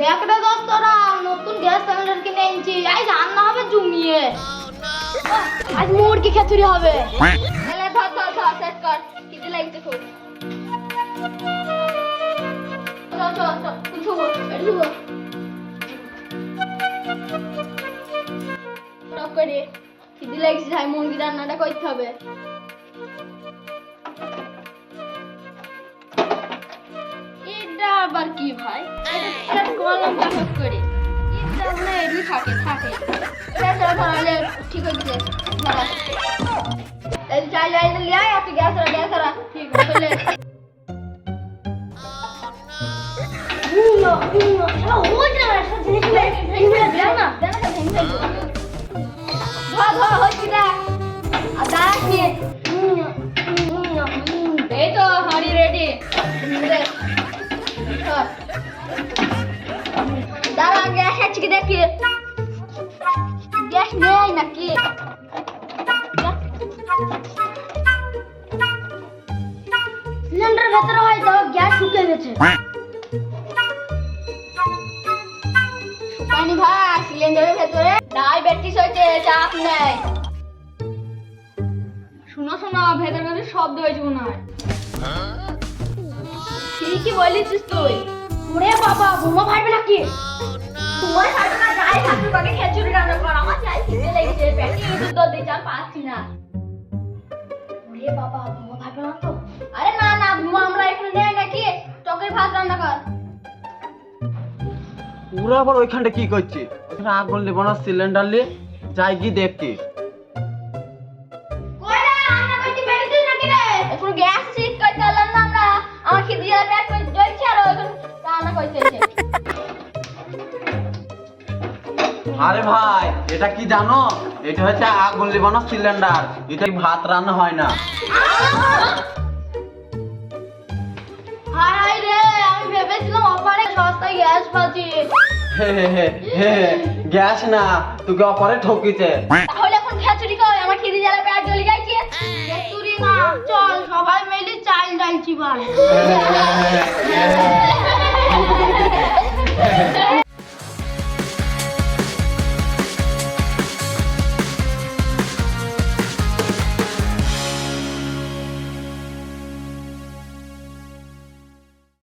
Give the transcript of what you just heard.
দেখ রে দোস্তরা, নতুন গ্যাস সিলিন্ডার কিনে এনেছি। আজ রান্না হবে জমিয়ে। আজ মুরগি খেচুড়ি হবে। তাহলে ধর ধর ধর সেট কর। কিতে লাগছে খুব। করে। খিদি লাগছে ভাই মুরগি রান্নাটা করতে হবে। এটা আবার কি ভাই? কাগজ করে ঠিক ধরা। এই চাই যাই লিয়ে আয় তুই গ্যাস রা গ্যাস ঠিক হলে না? দেন না, ভেঙে ধর ধর, হচ্ছে না। আর এই তো, হাড়ি রেডি দাঁড়া গ্যাস আছে কি দেখি গ্যাস নেই নাকি সিলিন্ডার ভেতরে হয়তো গ্যাস শুকিয়ে গেছে ভাই সিলিন্ডারের ভেতরে ডায়াবেটিস হয়েছে চাপ নেই শোনো শোনো ভেতরে ভেতরে শব্দ হয়েছে মনে হয় ঠিকই বলেছিস তুই ওরে বাবা বোমা ফাটবে নাকি তোমার ফাটবে না যাই থাকবে বাকি খেচুড়ি রান্না কর। আমার যাই খিদে লেগেছে পেটে ইঁদুর দর দিচ্ছে আর পাচ্ছি না। ওরে বাবা বোমা ফাটবে না তো? আরে না না বোমা আমরা এখানে নেই নাকি? টকের ভাত রান্না কর। ওরা আবার ওইখানটা কি করছে? ওখানে আগুন নেব না সিলিন্ডার নিয়ে যাই রে এখন গ্যাস ঠিক করতে পারলাম না আমরা। আমার খিদে পেট জ্বলছে আর। এখন রান্না করতেছে আরে ভাই এটা কি জানো এটা হচ্ছে আগুন সিলিন্ডার এটা ভাত রান্না হয় না হায় হায় রে আমি ভেবেছিলাম অফারে সস্তায় গ্যাস পাচ্ছি না তোকে অপরে ঠকিছে তাহলে এখন খিচুড়ি কর আমার খিদে জ্বালা পেট জ্বলে যাচ্ছে খিচুড়ি না চল সবাই মিলে চাল ডালছি ভাই